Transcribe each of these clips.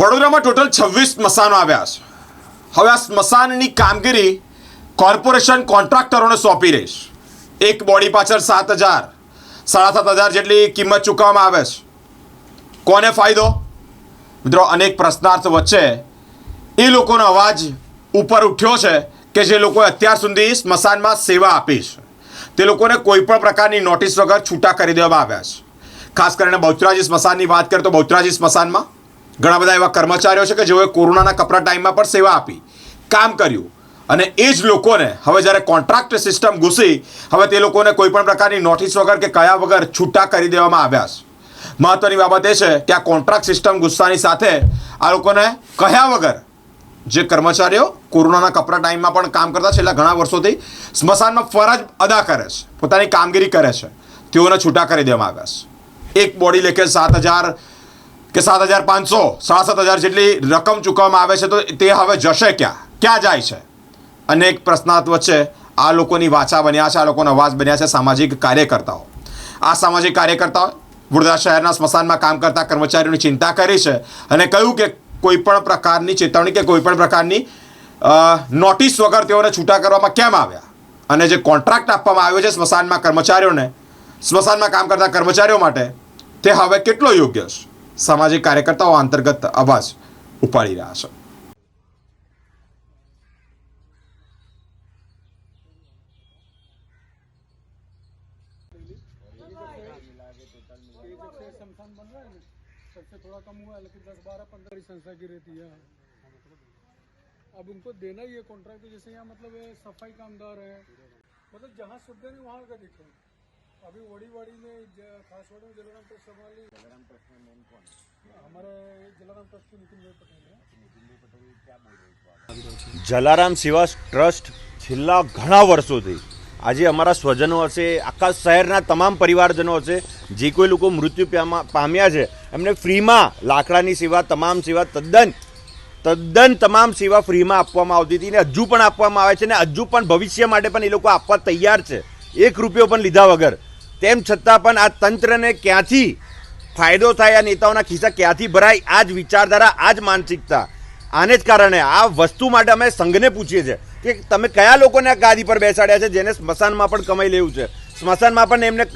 વડોદરામાં ટોટલ છવ્વીસ સ્મશાનો આવ્યા છે. હવે આ સ્મશાનની કામગીરી કોર્પોરેશન કોન્ટ્રાક્ટરોને સોંપી રહીશ એક બોડી પાછળ સાત હજાર, સાડા સાત હજાર જેટલી કિંમત ચૂકવવામાં આવે છે. કોને ફાયદો? મિત્રો, અનેક પ્રશ્નાર્થ વચ્ચે એ લોકોનો અવાજ ઉપર ઉઠ્યો છે કે જે લોકોએ અત્યાર સુધી સ્મશાનમાં સેવા આપી છે. તે લોકોને કોઈપણ પ્રકારની નોટિસ વગર છૂટા કરી દેવામાં આવ્યા છે. ખાસ કરીને બહુચરાજી સ્મશાનની વાત કરીએ તો બહુચરાજી સ્મશાનમાં ઘણા બધા એવા કર્મચારીઓ છે કે જેઓએ કોરોનાના કપરા ટાઈમમાં પણ સેવા આપી, કામ કર્યું. અને એ જ લોકોને હવે જ્યારે કોન્ટ્રાક્ટ સિસ્ટમ ઘૂસી, હવે તે લોકોને કોઈ પણ પ્રકારની નોટિસ વગર કે કયા વગર છૂટા કરી દેવામાં આવ્યા છે. મહત્વની બાબત એ છે કે આ કોન્ટ્રાક્ટ સિસ્ટમ ગુસ્સાની સાથે આ લોકોને કહ્યા વગર જે કર્મચારીઓ કોરોનાના કપરા ટાઈમમાં પણ કામ કરતા છેલ્લા ઘણા વર્ષોથી સ્મશાનમાં ફરજ અદા કરે છે, પોતાની કામગીરી કરે છે, તેઓને છૂટા કરી દેવામાં આવ્યા છે. એક બોડી લેખે સાત હજાર કે સાત હજાર પાંચસો સાડા સાત હજાર જેટલી રકમ ચૂકવવામાં આવે છે, તો તે હવે જશે ક્યાં? ક્યાં જાય છે? અનેક પ્રશ્નાર્થ વચ્ચે આ લોકોની વાચા બન્યા છે, આ લોકોનો અવાજ બન્યા છે સામાજિક કાર્યકર્તાઓ. આ સામાજિક કાર્યકર્તાઓ વડોદરા શહેરના સ્મશાનમાં કામ કરતા કર્મચારીઓની ચિંતા કરી છે અને કહ્યું કે કોઈપણ પ્રકારની ચેતવણી કે કોઈપણ પ્રકારની નોટિસ વગર તેઓને છૂટા કરવામાં કેમ આવ્યા? અને જે કોન્ટ્રાક્ટ આપવામાં આવ્યો છે સ્મશાનમાં કર્મચારીઓને, સ્મશાનમાં કામ કરતા કર્મચારીઓ માટે, તે હવે કેટલો યોગ્ય છે? સામાજિક કાર્યકર્તાઓ અંતર્ગત અવાજ ઉપાડી રહ્યા છે ये जब से शमशान बन रहा है ना तब से थोड़ा कम हुआ है लेकिन दस बारह पंद्रह संस्था की रहती है अब उनको देना ही है कॉन्ट्रैक्ट तो जैसे यहाँ मतलब ये सफाई कामदार है मतलब जहाँ सुविधा नहीं वहाँ का दिखे अभी वड़ी वाड़ी में ज- खास वाड़ी में जलाराम ट्रस्ट संभाली जलाराम ट्रस्ट में मेन कौन हमारे जलाराम ट्रस्ट के नितिन भाई पटेल है જલારામ સેવા ટ્રસ્ટ છેલ્લા ઘણા વર્ષોથી આજે અમારા સ્વજનો હશે આખા શહેરના તમામ પરિવારજનો હશે જે કોઈ લોકો મૃત્યુ પામા- પામ્યા છે એમને ફ્રીમાં લાકડાની સેવા તમામ સેવા તદ્દન તદ્દન તમામ સેવા ફ્રીમાં આપવામાં આવતી હતી ને હજુ પણ આપવામાં આવે છે ને હજુ પણ ભવિષ્ય માટે પણ એ લોકો આપવા તૈયાર છે એક રૂપિયો પણ લીધા વગર. તેમ છતાં પણ આ તંત્રને ક્યાંથી ફાયદો થાય આ નેતાઓના ખિસ્સા ક્યાંથી ભરાય? આ જ વિચારધારા આ જ માનસિકતા. આને જ કારણે આ વસ્તુ માટે અમે સંઘને પૂછીએ છીએ કે તમે કયા લોકોને આ ગાદી પર બેસાડ્યા છે જેને સ્મશાનમાં પણ કમાઈ લેવું છે? સ્મશાનમાં પણ એમને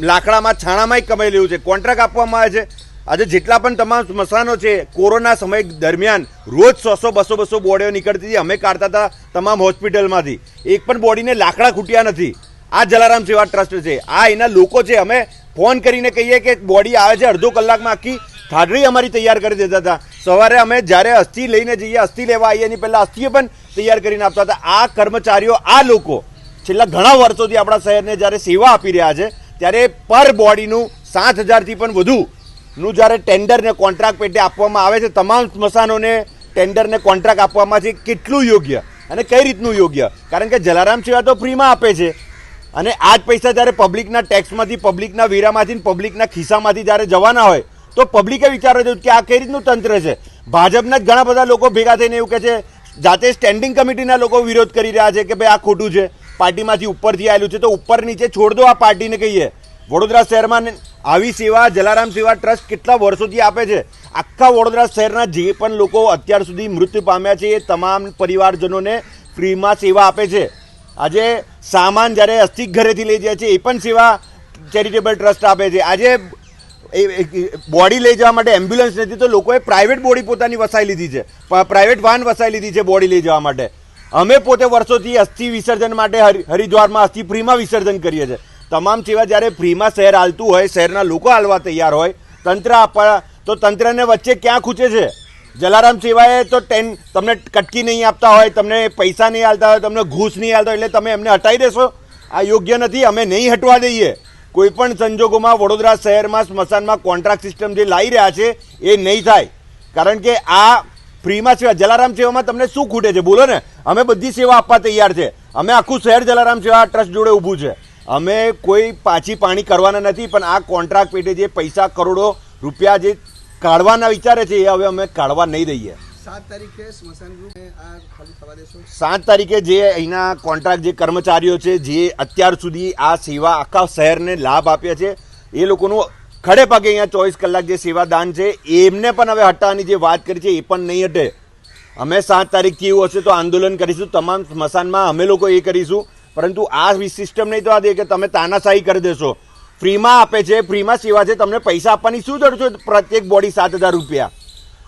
લાકડામાં, છાણામાંય કમાઈ લેવું છે? કોન્ટ્રાક્ટ આપવામાં આવે છે? આજે જેટલા પણ તમામ સ્મશાનો છે, કોરોના સમય દરમિયાન રોજ સો સો, બસો બસો બોડીઓ નીકળતી હતી. અમે કાઢતા હતા તમામ હોસ્પિટલમાંથી. એક પણ બોડીને લાકડા ખૂટ્યા નથી. આ જલારામ સેવા ટ્રસ્ટ છે. આ એના લોકો છે. અમે ફોન કરીને કહીએ કે બોડી આવે છે અડધો કલાકમાં આખી થાળડી અમારી તૈયાર કરી દેતા હતા. સવારે અમે જ્યારે અસ્થિ લઈને જઈએ, અસ્થિ લેવા આવીએ એની પહેલાં અસ્થિએ પણ તૈયાર કરીને આપતા હતા. આ કર્મચારીઓ, આ લોકો છેલ્લા ઘણા વર્ષોથી આપણા શહેરને જ્યારે સેવા આપી રહ્યા છે, ત્યારે પર બોડીનું સાત હજારથી પણ વધુનું જ્યારે ટેન્ડર ને કોન્ટ્રાક્ટ પેટે આપવામાં આવે છે, તમામ સ્મશાનોને ટેન્ડર ને કોન્ટ્રાક્ટ આપવામાં છે, કેટલું યોગ્ય અને કઈ રીતનું યોગ્ય? કારણ કે જલારામ સેવા તો ફ્રીમાં આપે છે. અને આ જ પૈસા જ્યારે પબ્લિકના ટેક્સમાંથી પબ્લિકના વેરામાંથી પબ્લિકના ખિસ્સામાંથી જ્યારે જવાના હોય, તો પબ્લિકે વિચારવું જોઈએ કે આ કઈ રીતનું તંત્ર છે? ભાજપના જ ઘણા બધા લોકો ભેગા થઈને એવું કહે છે, જાતે સ્ટેન્ડિંગ કમિટીના લોકો વિરોધ કરી રહ્યા છે કે ભાઈ આ ખોટું છે, પાર્ટીમાંથી ઉપરથી આવેલું છે, તો ઉપર નીચે છોડ દો આ પાર્ટીને કહીએ. વડોદરા શહેરમાં આવી સેવા, જલારામ સેવા ટ્રસ્ટ કેટલા વર્ષોથી આપે છે? આખા વડોદરા શહેરના જે પણ લોકો અત્યાર સુધી મૃત્યુ પામ્યા છે, એ તમામ પરિવારજનોને ફ્રીમાં સેવા આપે છે. આજે સામાન જ્યારે અસ્થિક ઘરેથી લઈ જાય છે, એ પણ સેવા ચેરિટેબલ ટ્રસ્ટ આપે છે. આજે બોડી લઈ જવા માટે એમ્બ્યુલન્સ નથી, તો લોકોએ પ્રાઇવેટ બોડી પોતાની વસાઈ લીધી છે. પ્રાઇવેટ વાહન વસાઈ લીધી છે બોડી લઈ જવા માટે. અમે પોતે વર્ષોથી અસ્થિ વિસર્જન માટે હરિ- હરિદ્વારમાં અસ્થિ ફ્રીમાં વિસર્જન કરીએ છીએ. તમામ સેવા જ્યારે ફ્રીમાં શહેર હાલતું હોય, શહેરના લોકો હાલવા તૈયાર હોય, તંત્ર આપવા, તો તંત્રને વચ્ચે ક્યાં ખૂચે છે? જલારામ સેવાએ તો ટેન તમને કટકી નહીં આપતા હોય, તમને પૈસા નહીં હાલતા હોય, તમને ઘૂસ નહીં હોય, એટલે તમે એમને હટાવી દેશો. આ યોગ્ય નથી, અમે નહીં હટવા દઈએ. કોઈપણ સંજોગોમાં વડોદરા શહેરમાં, સ્મશાનમાં કોન્ટ્રાક્ટ સિસ્ટમ જે લાવી રહ્યા છે, એ નહીં થાય. કારણ કે આ ફ્રીમાં સેવા જલારામ સેવામાં તમને શું ખૂટે છે? બોલો ને. અમે બધી સેવા આપવા તૈયાર છે. અમે આખું શહેર જલારામ સેવા ટ્રસ્ટ જોડે ઊભું છે. અમે કોઈ પાછી પાણી કરવાના નથી, પણ આ કોન્ટ્રાક્ટ પેટે જે પૈસા કરોડો રૂપિયા જે કાઢવાના વિચારે છે એ હવે અમે કાઢવા નહીં દઈએ. સાત તારીખે સ્મશાન સાત તારીખે જે અહીંના કોન્ટ્રાક્ટ જે કર્મચારીઓ છે જે અત્યાર સુધી આ સેવા આખા શહેરને લાભ આપ્યા છે એ લોકોનું ખડે પગે અહીંયા ચોવીસ કલાક જે સેવાદાન છે એમને પણ હવે હટાવવાની જે વાત કરી છે એ પણ નહીં હટે. અમે સાત તારીખથી એવું હશે તો આંદોલન કરીશું તમામ સ્મશાનમાં અમે લોકો એ કરીશું પરંતુ આ સિસ્ટમ નહીં તો આ દે કે તમે તાનાશાહી કરી દેશો. ફ્રીમાં આપે છે ફ્રીમાં સેવા છે, તમને પૈસા આપવાની શું જરૂર છે? પ્રત્યેક બોડી સાત હજાર રૂપિયા.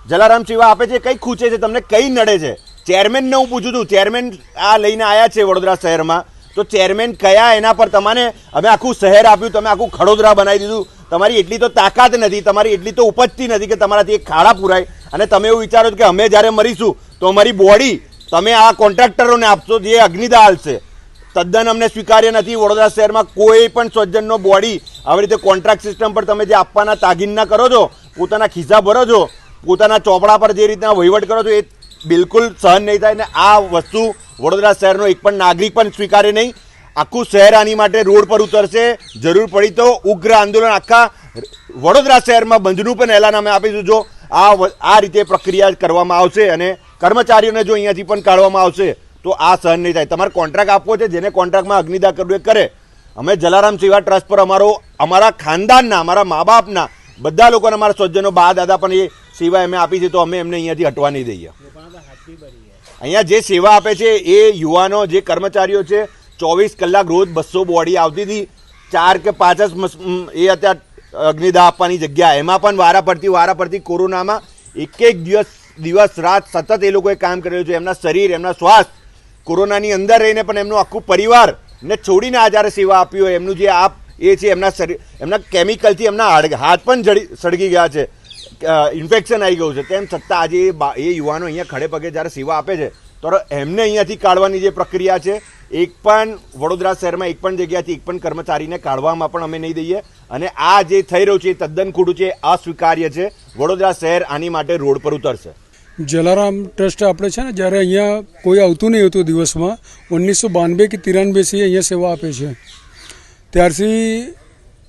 જલારામ સેવા આપે છે, કઈ ખૂચે છે, તમને કઈ નડે છે. ચેરમેનને હું પૂછું છું ચેરમેન આ લઈને આવ્યા છે વડોદરા શહેરમાં. તો ચેરમેન કયા એના પર તમારે અમે આખું શહેર આપ્યું, તમે આખું ખડોદરા બનાવી દીધું. તમારી એટલી તો તાકાત નથી, તમારી એટલી તો ઉપજતી નથી કે તમારાથી એક ખાડા પુરાય. અને તમે એવું વિચારો કે અમે જ્યારે મરીશું, તો અમારી બોડી તમે આ કોન્ટ્રાક્ટરોને આપશો જે અગ્નિદા હાલશે. તદ્દન અમને સ્વીકાર્ય નથી. વડોદરા શહેરમાં કોઈ પણ સ્વજનનો બોડી આવી રીતે કોન્ટ્રાક્ટ સિસ્ટમ પર તમે જે આપવાના તાગીનના કરો છો, પોતાના ખિસ્સા ભરો છો, પોતાના ચોપડા પર જે રીતના વહીવટ કરો છો, એ બિલકુલ સહન નહીં થાય ને આ વસ્તુ વડોદરા શહેરનો એક પણ નાગરિક પણ સ્વીકારે નહીં. આખું શહેર આની માટે રોડ પર ઉતરશે. જરૂર પડી તો ઉગ્ર આંદોલન આખા વડોદરા શહેરમાં બંધનું પણ એલાન અમે આપીશું જો આ આ રીતે પ્રક્રિયા કરવામાં આવશે અને કર્મચારીઓને જો અહીંયાથી પણ કાઢવામાં આવશે. તો આ સહન નહીં થાય. તમારે કોન્ટ્રાક્ટ આપવો છે, જેને કોન્ટ્રાક્ટમાં અગ્નિદા કરવું એ કરે. અમે જલારામ સેવા ટ્રસ્ટ પર અમારો, અમારા ખાનદાનના, અમારા મા બાપના બધા લોકોને અમારા સ્વજનો, બા, દાદા પણ એ સેવા અમે આપી છે, તો અમે એમને અહીંયાથી હટવા નહીં દઈએ. અહીંયા જે સેવા આપે છે, એ યુવાનો, જે કર્મચારીઓ છે, ચોવીસ કલાક રોજ બસો બોડી આવતી હતી. ચાર કે પાંચ જ એ અત્યારે અગ્નિદાહ આપવાની જગ્યા. એમાં પણ વારા પડતી વારા પડતી કોરોનામાં એક એક દિવસ દિવસ, રાત સતત એ લોકોએ કામ કરેલું છે. એમના શરીર, એમના શ્વાસ કોરોનાની અંદર રહીને પણ એમનું આખું પરિવાર ને છોડીને આ જ્યારે સેવા આપી હોય, એમનું જે આપ એ છે, એમના શરીર એમના કેમિકલથી એમના હાથ પણ જડી સળગી ગયા છે. ઇન્ફેક્શન આવી ગયું છે. તેમ છતાં આજે એ એ યુવાનો અહીંયા ખડે પગે જ્યારે સેવા આપે છે, તો એમને અહીંયાથી કાઢવાની જે પ્રક્રિયા છે, એક પણ વડોદરા શહેરમાં, એક પણ જગ્યાથી એક પણ કર્મચારીને કાઢવામાં પણ અમે નહીં દઈએ. અને આ જે થઈ રહ્યું છે, એ તદ્દન ખોટું છે અસ્વીકાર્ય છે. વડોદરા શહેર આની માટે રોડ પર ઉતરશે. જલારામ ટ્રસ્ટ આપણે છે ને, જ્યારે અહીંયા કોઈ આવતું નહીં હતું દિવસમાં, ઓગણીસો બાનવે કે તિરાનવેથી અહીંયા સેવા આપે છે. ત્યારથી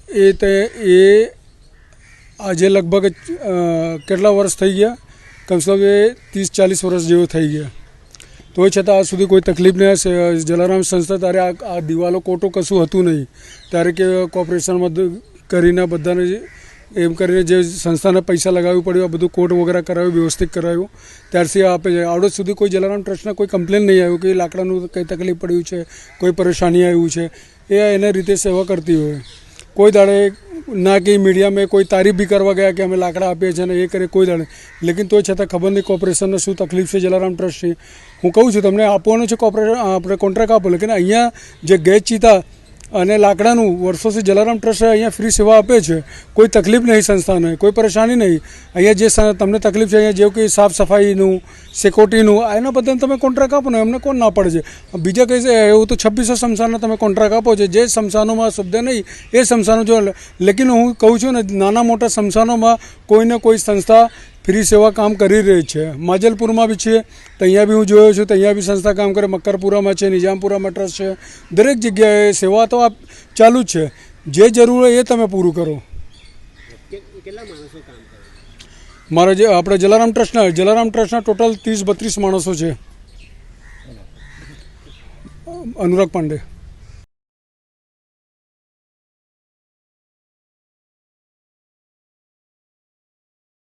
એ તે, એ આજે લગભગ કેટલા વર્ષ થઈ ગયા? કમસે કમ એ ત્રીસ ચાલીસ વર્ષ જેવો થઈ ગયા. તોય છતાં આજ સુધી કોઈ તકલીફ નહીં જલારામ સંસ્થા ત્યારે આ દિવાલો કોટો કશું હતું નહીં. ત્યારે કે કોર્પોરેશનમાં કરીને બધાને એમ કરીને જે સંસ્થાને પૈસા લગાવવું પડ્યું, આ બધું કોર્ટ વગેરે કરાવ્યું, વ્યવસ્થિત કરાવ્યું. ત્યારથી આપે છે. આવડત સુધી કોઈ જલારામ ટ્રસ્ટને કોઈ કમ્પ્લેન નહીં આવ્યું કે લાકડાનું કંઈ તકલીફ પડ્યું છે, કોઈ પરેશાની આવ્યું છે. એ એને રીતે સેવા કરતી હોય. કોઈ દાડે ના કે મીડિયામાં કોઈ તારીફ બી કરવા ગયા કે અમે લાકડા આપીએ છીએ અને એ કરે કોઈ દાડે. લેકિન તોય છતાં ખબર નહીં કોર્પોરેશનને શું તકલીફ છે જલારામ ટ્રસ્ટની. હું કહું છું, તમને આપવાનું છે કોર્પોરેશન આપણે કોન્ટ્રાક્ટ આપો. લેકિન અહીંયા જે ગેસ ચીતા અને લાકડાનું વર્ષોથી જલારામ ટ્રસ્ટ અહીંયા ફ્રી સેવા આપે છે. કોઈ તકલીફ નહીં સંસ્થાને, કોઈ પરેશાની નહીં. અહીંયા જે તમને તકલીફ છે, અહીંયા જેવું કે સાફ સફાઈનું સિક્યોરિટીનું એના બધાને તમે કોન્ટ્રાક્ટ આપો ને, એમને કોણ ના પડે છે? બીજા કંઈ છે એવું તો છવ્વીસો સમસાનના તમે કોન્ટ્રાક્ટ આપો છો. જે સમસાનોમાં શબ્દ નહીં, એ સમસાનો જો લેકિન હું કહું છું ને, નાના મોટા સમસાનોમાં કોઈને કોઈ સંસ્થા ફ્રી સેવા કામ કરી રહી છે. માજલપુરમાં બી છે ત્યાં બી હું જોયો છું ત્યાં બી સંસ્થા કામ કરે, મક્કરપુરામાં છે નિજામપુરામાં ટ્રસ્ટ છે. દરેક જગ્યાએ સેવા તો આ ચાલુ જ છે. જે જરૂર હોય એ તમે પૂરું કરો. મારા જે, આપણે જલારામ ટ્રસ્ટના જલારામ ટ્રસ્ટના ટોટલ ત્રીસ, બત્રીસ માણસો છે. અનુરાગ પાંડે.